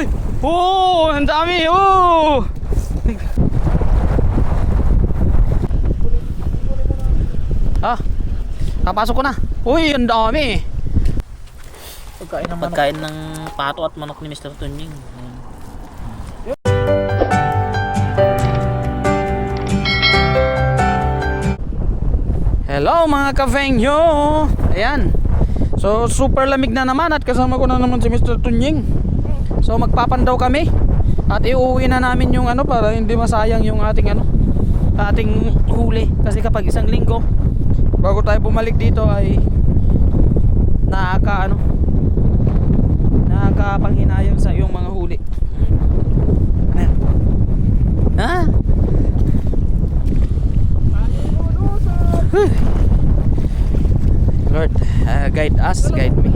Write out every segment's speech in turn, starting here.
Uy! Oh, ang dami! Oh! Ah, papasok ko na. Uy, ang dami! Pagkain ng Pagkain ng pato at manok ni Mr. Tunying. Hello mga kafengyo! Ayan. So super lamig na naman at kasama ko na naman si Mr. Tunying. So magpapandaw kami at iuwi na namin yung ano para hindi masayang yung ating ano ating huli kasi kapag isang linggo bago tayo bumalik dito ay nakaka ano nakakapanghinayang sa iyong mga huli. Ayan. Ha? Lord, uh, guide us, guide me.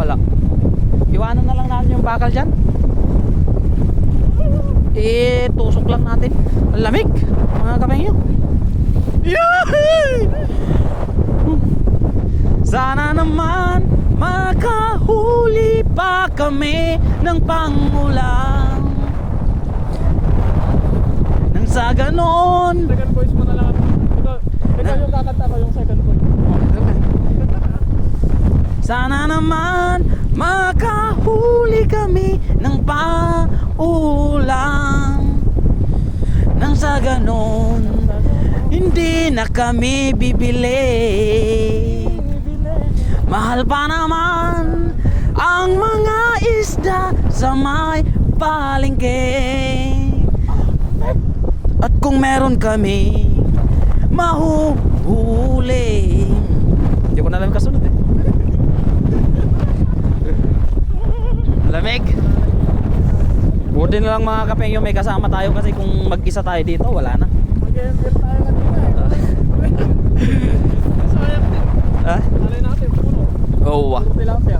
Wala. Iwanan na lang natin yung bakal dyan. Eh, tusok lang natin. Ang lamig, mga kapengyo. Sana naman makahuli pa kami ng pangulang. Nang sa ganon, Second voice mo na lang. Ikaw, ikaw yung kakanta ko yung second voice. Sana naman makahuli kami ng paulang Nang sa ganon Hindi na kami bibili. Mahal pa naman Ang mga isda sa may palengke. At kung meron kami Mahuhuli. Hindi ko na alam kasunod eh Lamig. Buti na lang mga kapengyo may kasama tayo kasi kung mag-isa tayo dito wala na. Mag-endel tayo kanina eh. Sayang din. Ha? Alay natin, puno. Oo. ah. Tilapia.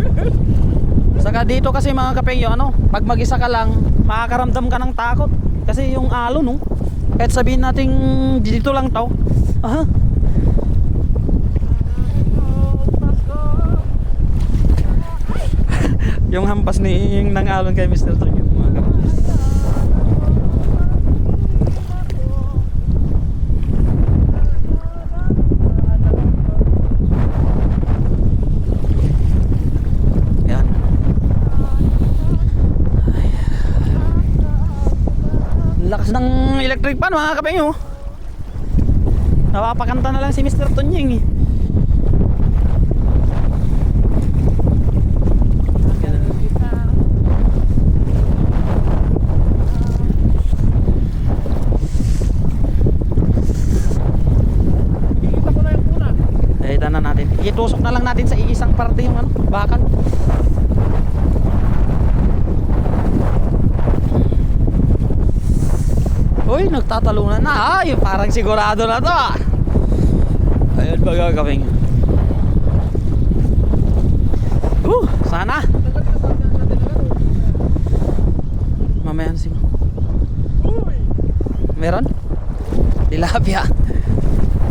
Saka dito kasi mga kapengyo ano, pag mag-isa ka lang, makakaramdam ka ng takot. Kasi yung alon no, kahit sabihin nating dito lang to. Aha. Yung hampas ni yung nang alon kay Mr. Tonyo mga. Ay. Lakas ng electric pan mga kapengyo. Napapakanta na lang si Mr. Tonying eh. Kikita ko na yung puna. Eh, na natin. Itusok na lang natin sa iisang parte yung ano, bakal. Uy, nagtatalunan na. Ay, parang sigurado na to ah. Ayun ba gagawin? Uh, sana. Mamaya na si! Meron? Tilapia.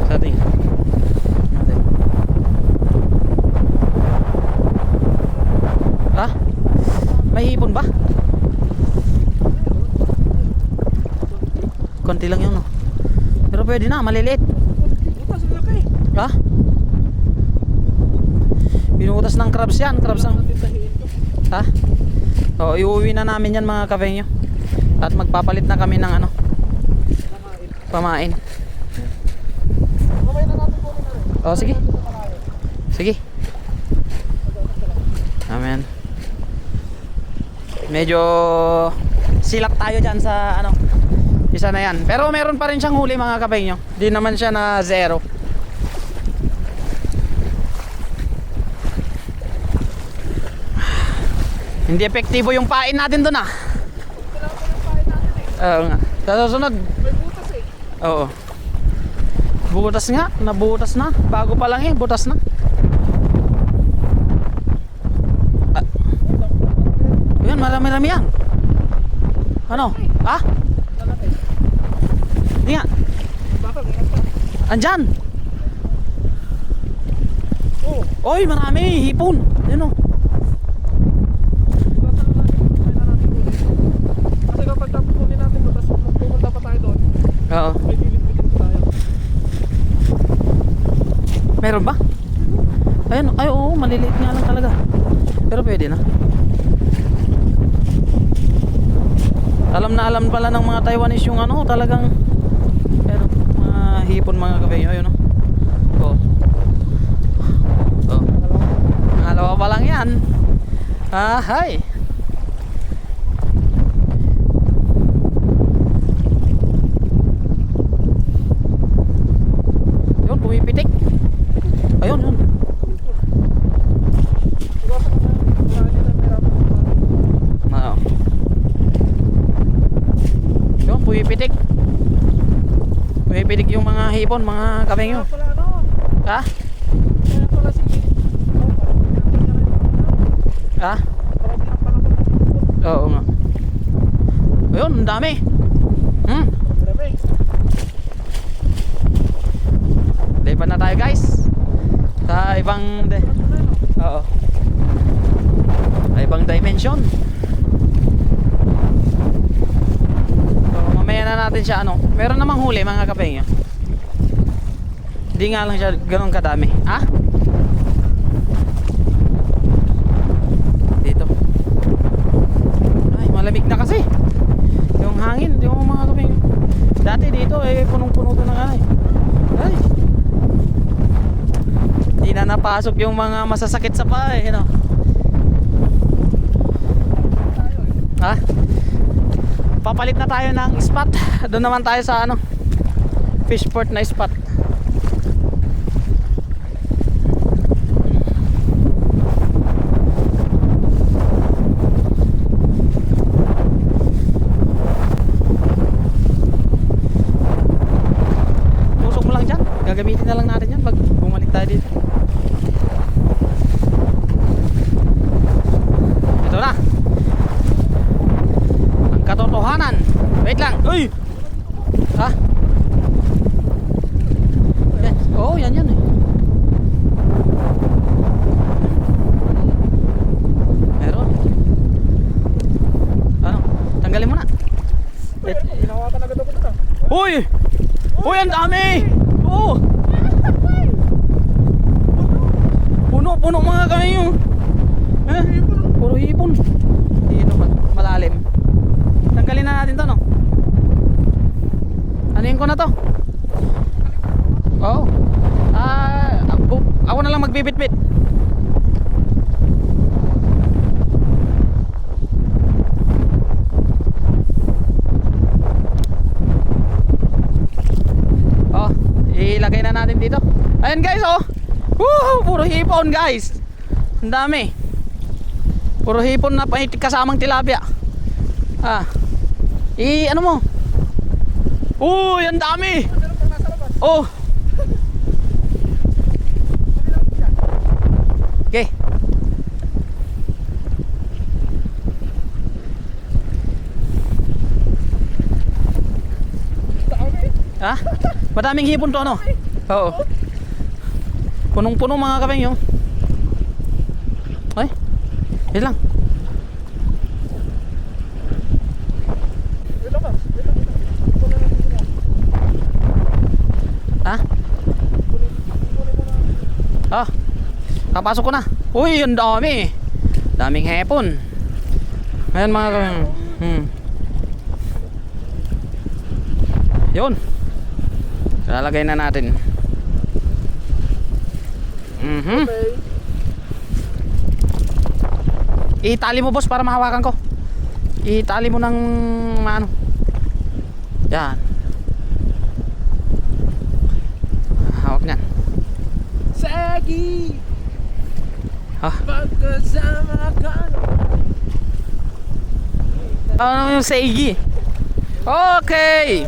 Sa ating. Natin. Ha? May hipon ba? Konti lang yun, no? Pero pwede na, maliliit. Butas, ang laki. Ha? Binutas ng crabs yan, crabs ang... Ha? O, iuwi na namin yan mga kavenyo. At magpapalit na kami ng ano, pamain. Mamaya na natin kunin na rin. O. Sige. Medyo silap tayo dyan sa ano, isa na yan. Pero meron pa rin siyang huli mga kapenyo. Di naman siya na zero. Hindi epektibo yung pain natin doon ah. Oo nga. Sa susunod, May butas eh. Oo. Butas nga, nabutas na. Bago pa lang eh, butas na. Ah. Marami-rami yan. Ano? Ha? Hindi nga. Andyan. Oh, Oy, marami, hipon. Yan oh. Kasi kapag tapos natin doon, tapos pumunta pa tayo doon, Oo. may bilit-bilit pa tayo. Meron ba? Ayun, ay oo, maliliit nga lang talaga. Pero pwede na. Alam na alam pala ng mga Taiwanese yung ano, talagang pero hipon mga kabayo, ayun oh. Oh. Oh. Pangalawa pa lang yan. Ah, hi. Yun, pumipitik. Ayun, yun. Iwasan ka na, wala hindi na mahirapan sa mga- Oo. Yun, pumipitik. Pumipitik yung mga hipon, mga kabengyo. Kaya pala ano, Ha? kaya pala si... Oh, parang pinapal niya na yung ano, Ha? ikot. Oo nga. Ayun, ang dami. Hmm. Lipat na tayo guys. Sa ibang... Oo. Sa ibang dimension. So, mamaya na natin siya ano. Meron namang huli mga kapengyo. Hindi nga lang siya ganun kadami. Ha? Dito. Ay, malamig na kasi. Yung hangin, yung mga kapengyo. Dati dito eh punong-puno to ng ano eh. Ay. Hindi na napasok yung mga masasakit sa paa eh, no? Ha? Papalit na tayo ng spot. Doon naman tayo sa ano? Fishport na spot. Tusok mo lang dyan. Gagamitin na lang natin yan pag bumalik tayo dito. Ito na. Ang katotohanan. Wait lang. Uy! Ha? Yan. Oo, yan yan eh. Meron. Ano? Tanggalin mo na. Eh, Hinawakan agad ako dito. Uy! Uy, ang dami! Oo! Puno, puno mga kayo. Eh, puro hipon. Dito, ma- malalim. Tanggalin na natin to, no? Anuin ko na to? Oo. Ah, ako, ako na lang magbibit-bit. Oh, ilagay na natin dito. Ayan guys, oh. Woo! Puro hipon, guys. Ang dami. Puro hipon na kasamang tilapia. Ah. I ano mo? Uy, ang dami. Oh. Okay. Ha? Madaming hipon to, ano? Oo. Punong-puno mga kapeng yun. Ay, yun lang. Ha? Ah, papasok ko na. Uy, ang dami. Daming hepon. Ayan mga kapeng. Hmm. Yun. Lalagay na natin. Mhm. Okay. Itali mo boss para mahawakan ko. Itali mo ng ano. Yan. Hawak niyan. Sagi! Ah, Pagkasama ka ano yung seigi? Okay.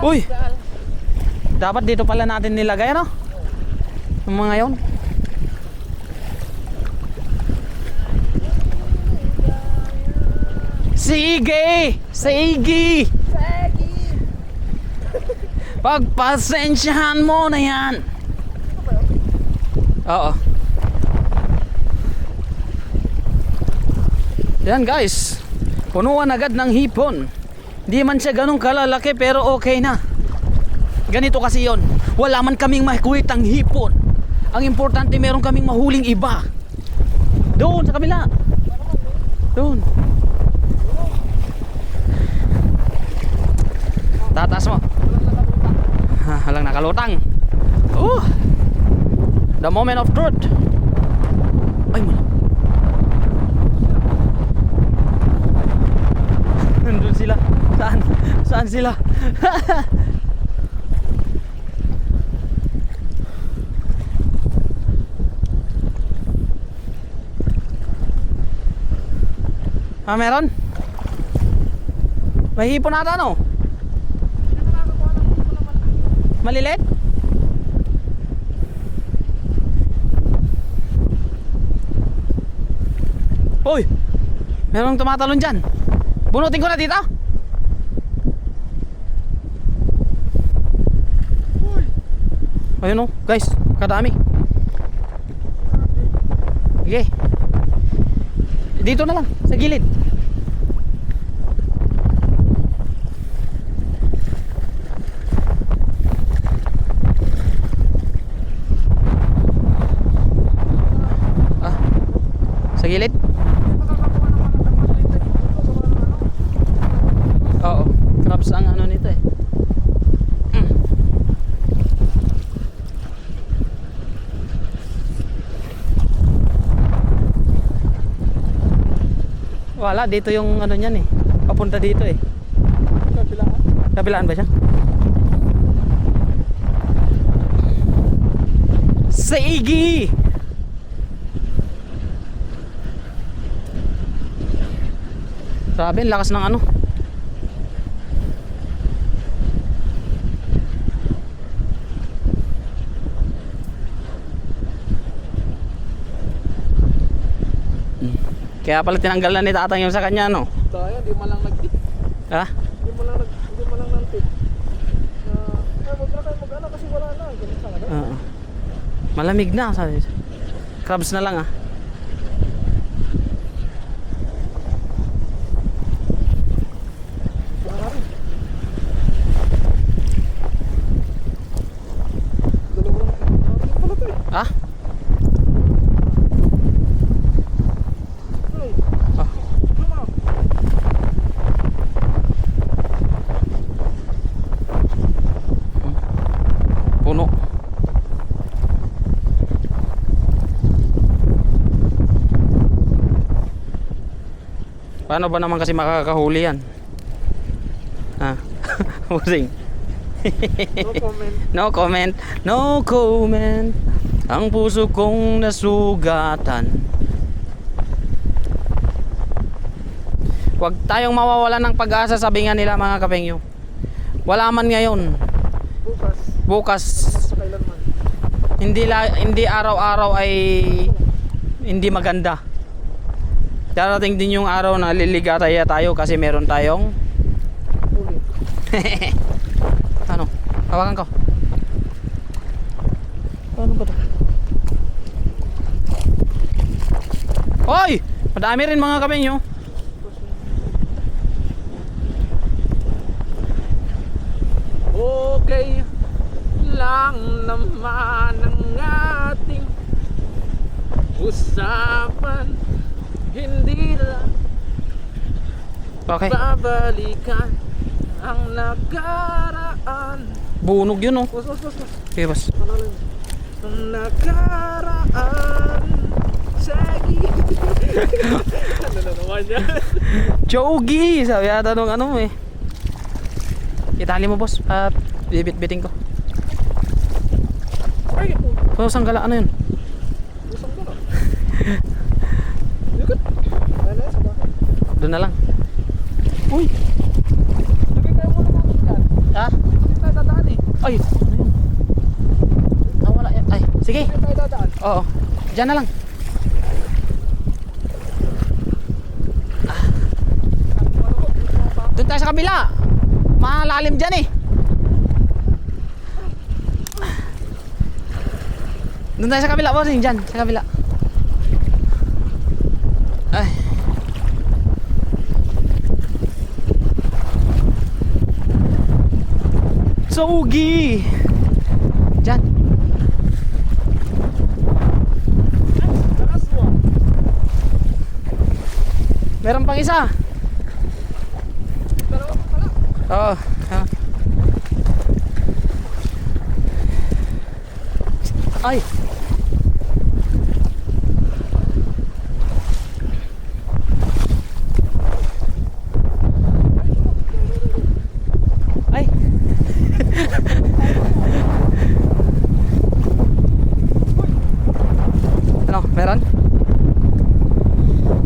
Uy. Dapat dito pala natin nilagay ano? Yung mga yon. Sige! Sige! Pagpasensyahan mo na yan. Oo. Yan guys. Punuan agad ng hipon. Hindi man siya ganun kalalaki pero okay na. Ganito kasi yon. Wala man kaming makuwit ang hipon. Ang importante meron kaming mahuling iba. Doon sa kabila. Doon. Tataas mo. Ha, Halang nakalutang. Oh. The moment of truth. Ay, mala. Nandun sila. Saan? Saan sila? ah, meron? May hipon ata, no? Malilit? Hoy! Merong tumatalon dyan. Bunutin ko na dito. Ayun oh, guys, kadami. Sige. Dito na lang, sa gilid. Ah. Sa gilid? Oo. Crabs ang ano nito eh. Mm. Wala, dito yung ano niyan eh. Papunta dito eh. Kabilaan. Kabilaan ba siya? Grabe, ang lakas ng ano. Kaya pala tinanggal na ni tatang yung sa kanya, no? Daya, di mo lang nag-tip. Ha? Di mo lang nag di mo lang nang-tip. Na, ay, wag na kayo mag-ano kasi wala na. Ganun ano. Oo. Malamig na, sabi. Crabs na lang ah. Wala rin. Dalawa lang. Ano pala to eh? Ah? Ay. Ah. Ano? Puno. Paano ba naman kasi makakahuli yan? Ha? Busing. No comment. No comment. No comment. Ang puso kong nasugatan. Huwag tayong mawawala ng pag-asa sabi nga nila mga kapengyo. Wala man ngayon. Bukas. Bukas kailanman. hindi la, hindi araw-araw ay hindi maganda. Darating din yung araw na liligataya tayo kasi meron tayong ano? Hawakan ko. Ano ba to? Hoy! Madami rin mga kapenyo. Okay lang naman ang ating usapan Hindi lang Okay. babalikan ang nakaraan Bunog yun oh. Bos, bos, bos Okay, lang Ang nakaraan Sige Ano na naman yan? Jogi! Sabi yata nung ano eh. Itali mo boss. At bibit-biting ko. Ay, oh, So, sanggala ano yun? usang ka na lang. Uy! Sabi tayo muna natin dyan. Ha? Sabi tayo dadaan eh. Ay! Ano yun? Ah, wala yan. Ay, sige. Sabi tayo dadaan. Oo. Diyan na lang. Ah. Doon tayo sa kabila. Malalim dyan eh. Doon tayo sa kabila, bossing. Dyan, sa kabila. Sogi! Diyan. Karaswa. Meron pang isa. Oo. ah. Ay. Ay. ano, meron?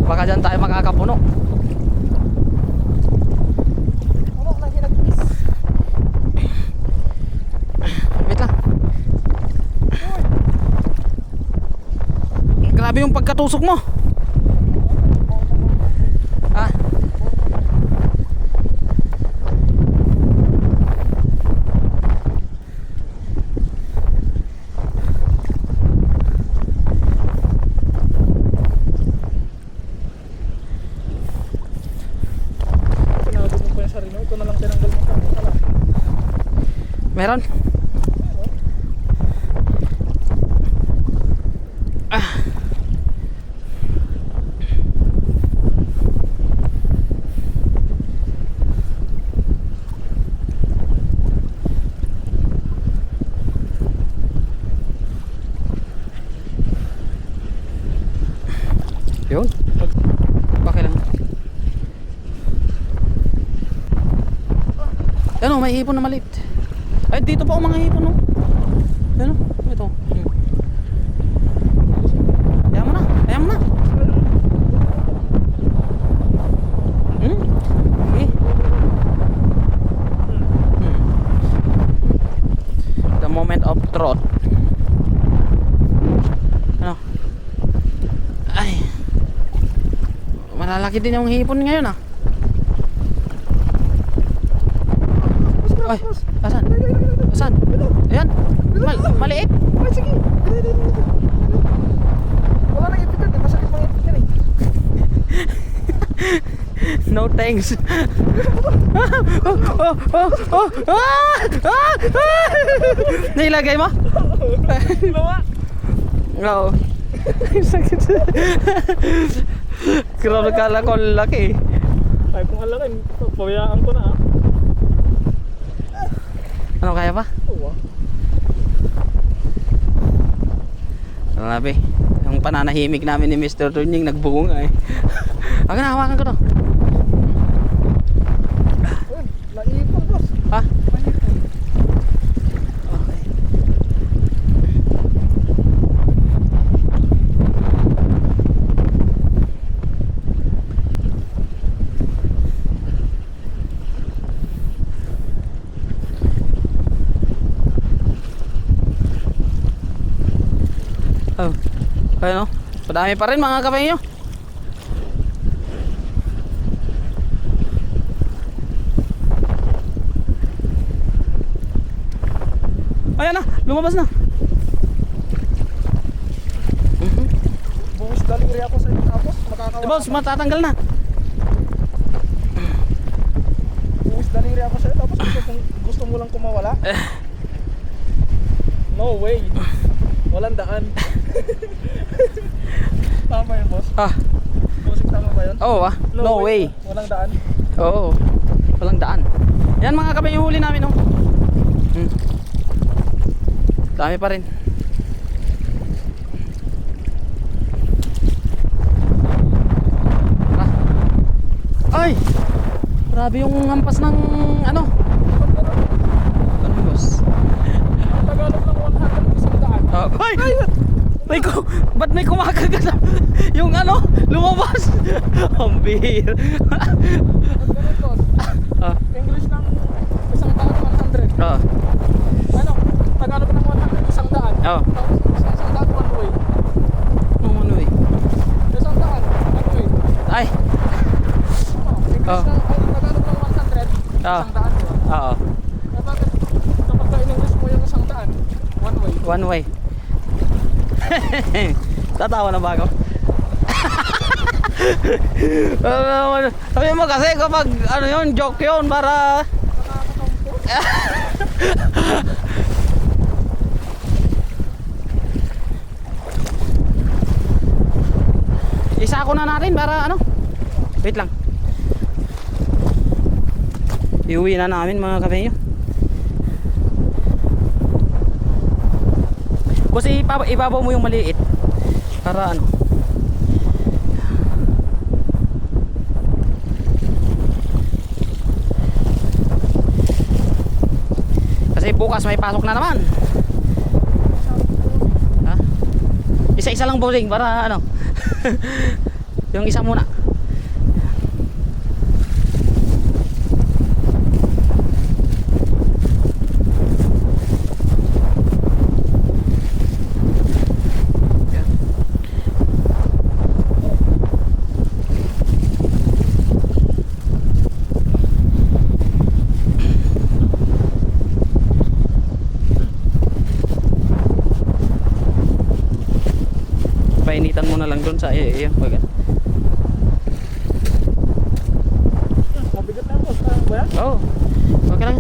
Baka dyan tayo makakapuno. Ano, lagi nag-miss. Wait lang. Grabe yung pagkatusok mo. Ah. Sinabi mo pa yung sarili mo. Ito na lang tinanggal mo pa. Pala. Meron? Ah. Yun. Okay lang. Ano, may hipon na maliit. Ay, dito pa ang mga hipon, no? Ano? Ito. Hmm. Ayaw mo na. Ayaw mo na. Hmm? Sige. Hmm. The moment of truth. Ano? Ay. Malalaki din yung hipon ngayon, ah. Ay, asan? Asan? Ayan. Mal maliit. Ay, sige. Wala nang ipit yan. Masakit pang ipit yan eh. No thanks. oh, oh, oh, oh, ah, ah, ah. Nailagay mo? Ginawa. Oo. Sakit. Grabe kala ko laki. Ay, kung alakin, pawayaan ko na ah. Ano kaya pa? Oo ah. Grabe. Ang pananahimik namin ni Mr. Tunying nagbunga eh. Aga na, hawakan ko to. Ayun, naipon boss. Ha? Naipon. Okay. Oh, Padami pa rin mga kape nyo. Ayan na, lumabas na. Mhm. Buhos daliri ako sa tapos makakawa. Eh, boss, matatanggal na. Buhos daliri ako sa tapos gusto, kung gusto mo lang kumawala. Eh. No way. Daan. tama yun boss. Ah, Bossing tama ba yun? oo ah. No, way. Walang daan. Oo. Walang daan. Yan mga kape yung huli namin oh. Hmm. Dami pa rin. Tara. Ay! Grabe yung hampas ng. Ano boss? Ang Tagalog ng 100 daan. Ah, ay! May ku ba't may kumakagat yung ano lumabas ang boss. ah, English ng isang daan 100. ah, Ano? Tagalog ng 100 isang daan. Tapos isang, daan one way. ano ano eh Isang daan one way. ay Oh, English Oo. ng ay, Tagalog ng 100 Oo. isang daan oo Eh bakit kapag ka in-English mo yung isang daan one way? one way Tatawa na ba ako? Sabi mo kasi kapag ano yun, joke yun para... Isa ko na natin para ano? Wait lang. Iuwi na namin mga kapeyo. Kasi ipa- ibabaw mo yung maliit. Para ano? Kasi bukas may pasok na naman. Isa-isa lang bowling para ano? yung isa muna. Yan. Painitan mo na lang doon sa iya, iya, pag Mabigat na. Kaya ba? Oo. Okay lang.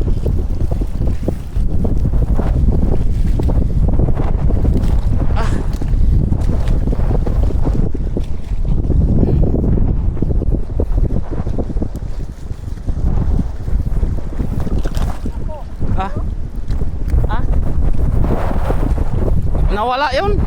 Ah. Ah. Ah. Nawala yun.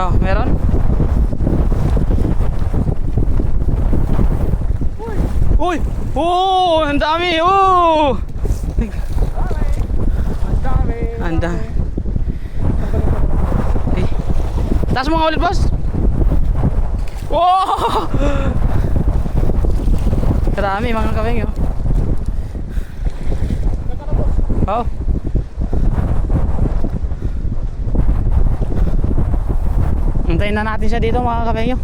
Oh, meron? Uy! Oh, ang dami! Oh! Ang dami. Ang dami. Taas mo nga ulit, boss. Oh! Karami mga kabeng yun. Boss. Oh. Antayin na natin siya dito mga kabeng yun.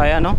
Kaya no?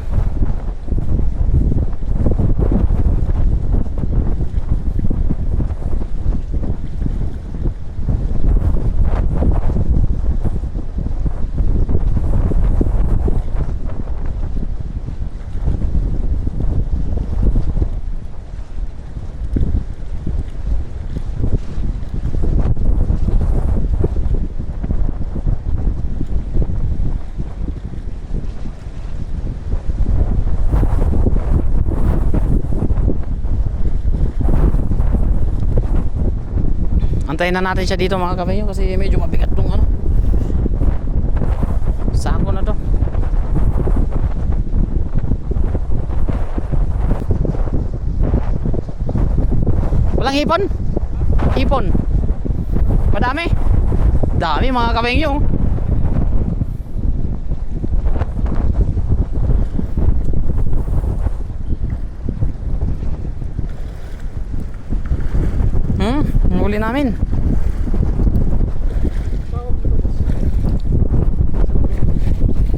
Antayin na natin siya dito mga kabayo kasi medyo mabigat tong ano. Sako na to. Walang hipon? Hipon. Madami. Dami mga kabayo. Hmm, ang huli namin.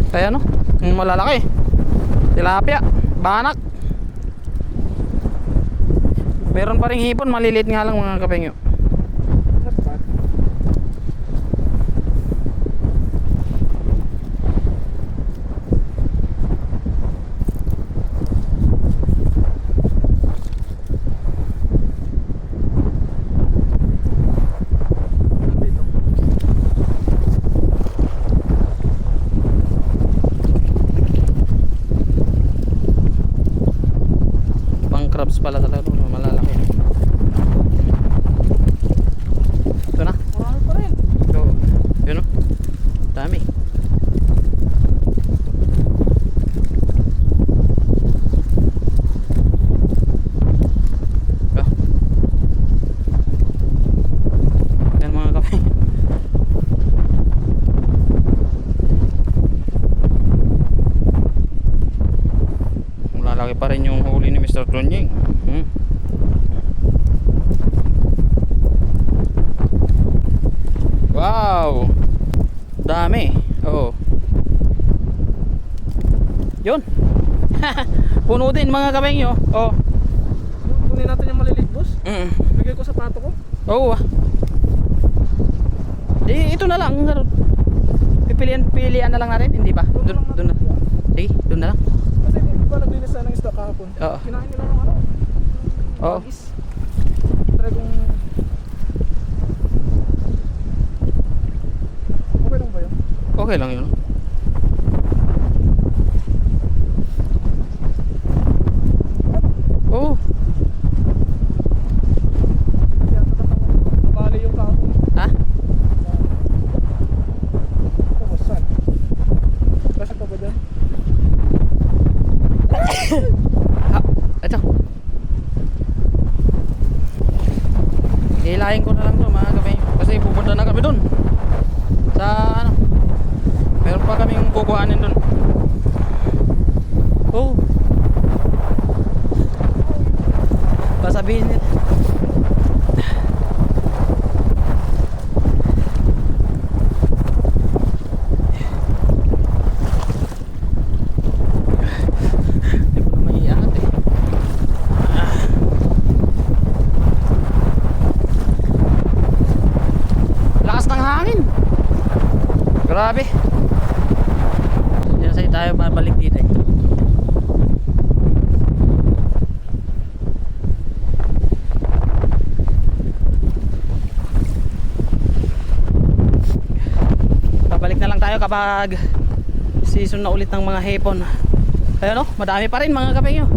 Kaya no, malalaki. Tilapia, banak. Meron pa ring hipon, maliliit nga lang mga kapengyo. Not bad. Nandito. Pang crabs pala talaga, no? malalaki. Ito na. Marami pa rin. So, yun no. Dami. pa rin yung huli ni Mr. Tunying. Hmm. Wow! Oh. Yun. Puno din mga kabengyo. Oh. Kunin natin yung maliliit boss. Mm. Bigay ko sa pato ko. Oo ah. Di ito na lang. ano, Pipilian pilian na lang natin, hindi ba? Doon Doon na. Sige, doon na lang. Kasi di ba naglinis na ng isda kahapon? Oo. Kinain nila yung ano? Oo. Try kong... Okay lang ba yun? Okay lang yun. Oo. Kahapon. Ha? Hilahin ko na lang to mga kami. Kasi pupunta na kami doon. Sa ano. Meron pa kaming kukuhanin doon. Oh. Pasabihin nila. Hindi ko na maiangat eh. Lakas ng hangin. Grabe. Hindi na tayo babalik dito eh. Babalik na lang tayo kapag season na ulit ng mga hepon. Ayun no, madami pa rin mga kapengyo.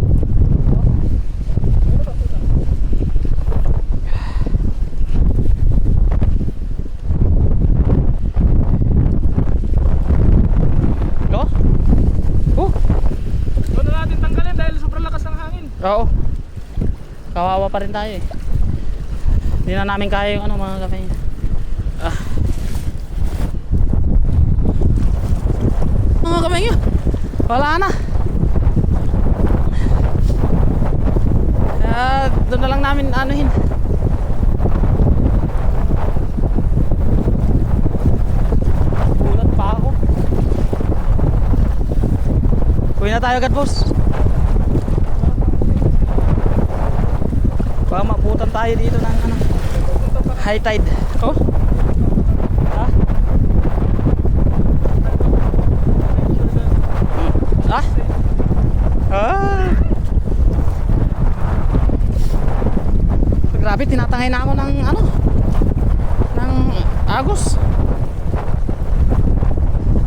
Doon na natin tanggalin dahil sobrang lakas ng hangin. Oo. Kawawa pa rin tayo eh. Hindi na namin kaya yung ano mga kapengyo. Ah. Mga kapengyo. Wala na. Kaya doon na lang namin anuhin. Gulat pa ako. Uwi na tayo agad boss. Baka mabutan tayo dito ng ano, high tide. Oh? Grabe, tinatangay na ako ng ano? Ng agos.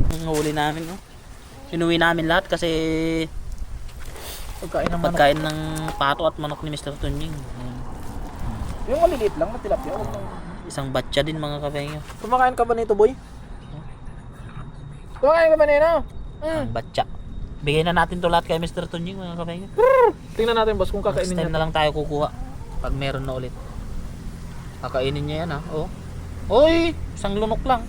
Ang huli namin, no? Sinuwi namin lahat kasi Pagkain ng pagkain ng pato at manok ni Mr. Tunying. Yung maliliit lang na tilapia. Isang batcha din mga kabengyo. Kumakain ka ba nito boy? Kumakain ka ba nito? Mm. Batcha. Bigay na natin to lahat kay Mr. Tunying mga kabengyo. Tingnan natin boss kung Next kakainin time niya. na lang tayo kukuha. Pag meron na ulit. Kakainin niya yan ha. Oh. Oy! Isang lunok lang.